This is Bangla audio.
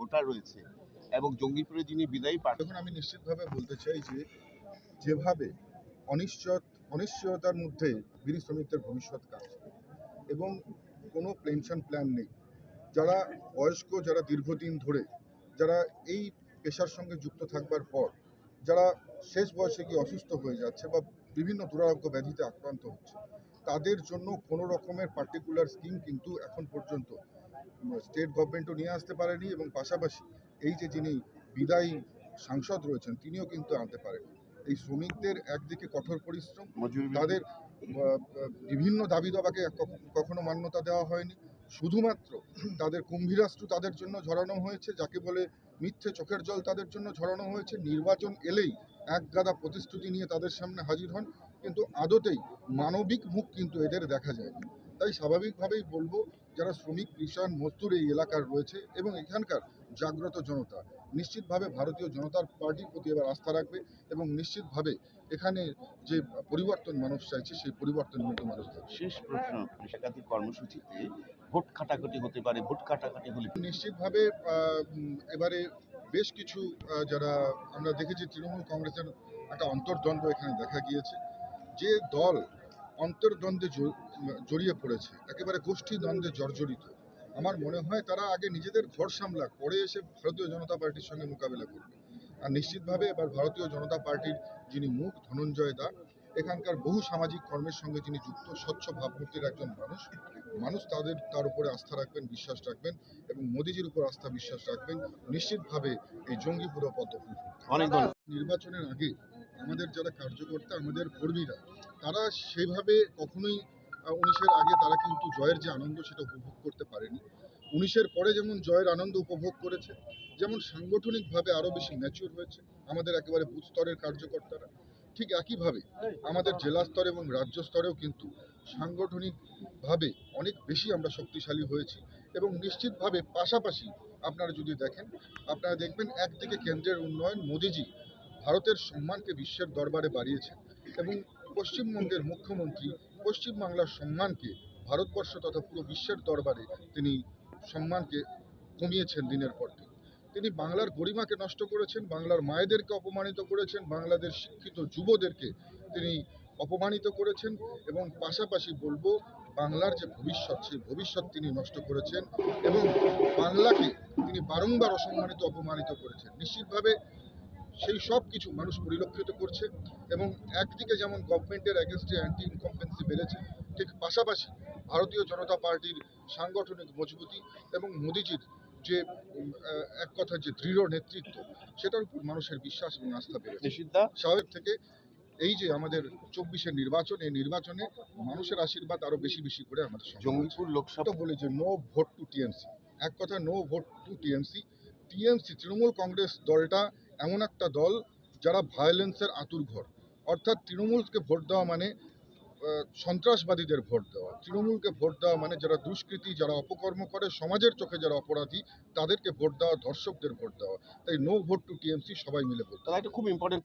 ভোটার রয়েছে এবং জঙ্গিপুরে যিনি বিদায়ী দেখুন আমি নিশ্চিতভাবে বলতে চাই যে যেভাবে অনিশ্চয় অনিশ্চয়তার মধ্যে বিড়ি শ্রমিকদের ভবিষ্যৎ কাটছে এবং কোনো পেনশন প্ল্যান নেই। যারা বয়স্ক, যারা দীর্ঘদিন ধরে, যারা এই পেশার সঙ্গে যুক্ত থাকবার পর, যারা শেষ বয়সে গিয়ে অসুস্থ হয়ে যাচ্ছে বা বিভিন্ন দুরারোগ্য ব্যাধিতে আক্রান্ত হচ্ছে, তাদের জন্য কোনো রকমের পার্টিকুলার স্কিম কিন্তু এখন পর্যন্ত স্টেট গভর্নমেন্টও নিয়ে আসতে পারেনি এবং পাশাপাশি এই যে যিনি বিদায়ী সাংসদ রয়েছেন তিনিও কিন্তু আনতে পারেন এই শ্রমিকদের একদিকে কঠোর পরিশ্রম তাদের বিভিন্ন দাবি দাবাকে কখনো মান্যতা দেওয়া হয়নি। শুধুমাত্র তাদের কুম্ভীরাস্ত্র তাদের জন্য ঝরানো হয়েছে যাকে বলে মিথ্যে চোখের জল তাদের জন্য ঝরানো হয়েছে। নির্বাচন এলেই এক গাদা প্রতিশ্রুতি নিয়ে তাদের সামনে হাজির হন কিন্তু আদতেই মানবিক মুখ কিন্তু এদের দেখা যায়নি। তাই স্বাভাবিকভাবেই বলব যারা শ্রমিক কিষাণ মজদুর এই এলাকার রয়েছে এবং এখানকার জাগ্রত জনতা নিশ্চিতভাবে ভারতীয় জনতার পার্টির প্রতি এবার আস্থা রাখবে এবং নিশ্চিতভাবে এখানে যে পরিবর্তন মানুষ চাইছে সেই পরিবর্তন কিন্তু মানুষ শেষ প্রশ্ন একাধিক কর্মসূচিতে ভোট কাটাকাটি হতে পারে ভোট কাটাকাটি হলে নিশ্চিতভাবে এবারে বেশ কিছু যারা আমরা দেখেছি তৃণমূল কংগ্রেসের একটা অন্তর্দ্বন্দ্ব এখানে দেখা গিয়েছে। যে দল অন্তর্দ্বন্দ্বে জড়িয়ে পড়েছে একেবারে গোষ্ঠী দ্বন্দ্বে জর্জরিত। আমার মনে হয় তারা আগে নিজেদের ঘর সামলাক পরে এসে ভারতীয় জনতা পার্টির সঙ্গে মোকাবেলা করবে। আর নিশ্চিতভাবে এবার ভারতীয় জনতা পার্টির যিনি মুখ ধনঞ্জয় দা এখানকার বহু সামাজিক কর্মের সঙ্গে যিনি যুক্ত স্বচ্ছ ভাবমূর্তির একজন মানুষ। মানুষ তাদের তার উপরে আস্থা রাখবেন বিশ্বাস রাখবেন এবং মোদিজির উপর আস্থা বিশ্বাস রাখবেন। নিশ্চিতভাবে এই জঙ্গিপুর পদ্ম অনেক নির্বাচনের আগে আমাদের যারা কার্যকর্তা আমাদের কর্মীরা তারা সেভাবে কখনোই উনিশের আগে তারা কিন্তু জয়ের যে আনন্দ সেটা উপভোগ করতে পারেনি। উনিশের পরে যেমন জয়ের আনন্দ উপভোগ করেছে, যেমন সাংগঠনিকভাবে আরও বেশি ম্যাচিওর হয়েছে আমাদের একেবারে বুথ স্তরের কার্যকর্তারা। ঠিক একইভাবে আমাদের জেলা স্তর এবং রাজ্য স্তরেও কিন্তু সাংগঠনিকভাবে অনেক বেশি আমরা শক্তিশালী হয়েছি এবং নিশ্চিতভাবে পাশাপাশি আপনারা যদি দেখেন, আপনারা দেখবেন একদিকে কেন্দ্রের উন্নয়ন মোদিজি ভারতের সম্মানকে বিশ্বের দরবারে বাড়িয়েছেন এবং পশ্চিমবঙ্গের মুখ্যমন্ত্রী পশ্চিমবাংলার সম্মানকে ভারতবর্ষ তথা পুরো বিশ্বের দরবারে তিনি সম্মানকে কমিয়েছেন দিনের পর দিন। তিনি বাংলার গরিমাকে নষ্ট করেছেন, বাংলার মায়েদেরকে অপমানিত করেছেন বাংলাদেশ শিক্ষিত যুবদেরকে তিনি অপমানিত করেছেন এবং পাশাপাশি বলব, বাংলার যে ভবিষ্যৎ, সেই ভবিষ্যৎ তিনি নষ্ট করেছেন এবং বাংলাকে তিনি বারংবার অসম্মানিত, অপমানিত করেছেন। নিশ্চিতভাবে সেই সব কিছু মানুষ পরিলক্ষিত করছে এবং একদিকে যেমন গভর্নমেন্টের অ্যাগেনস্টে অ্যান্টি ইনকম্পেন্সি বেড়েছে ঠিক পাশাপাশি ভারতীয় জনতা পার্টির সাংগঠনিক মজবুতি এবং মোদিজির যে এক কথা যে দৃঢ় নেতৃত্ব সেটার উপর মানুষের বিশ্বাস এবং আস্থা বেড়েছে। স্বাভাবিক থেকে এই যে আমাদের চব্বিশের নির্বাচন এই নির্বাচনে মানুষের আশীর্বাদ আরও বেশি বেশি করে আমাদের। জঙ্গিপুর লোকসভা বলে যে নো ভোট টু টিএমসি এক কথা no vote to TMC TMC Trinamool Congress দলটা এমন একটা দল যারা ভায়োলেন্সের আতুর ঘর। অর্থাৎ তৃণমূলকে ভোট দেওয়া মানে সন্ত্রাসবাদীদের ভোট দেওয়া। তৃণমূলকে ভোট দেওয়া মানে যারা দুষ্কৃতী, যারা অপকর্ম করে, সমাজের চোখে যারা অপরাধী, তাদেরকে ভোট দেওয়া, ধর্ষকদের ভোট দেওয়া। তাই নো ভোট টু টিএমসি সবাই মিলে ভোট দেওয়া এটা খুব ইম্পর্টেন্ট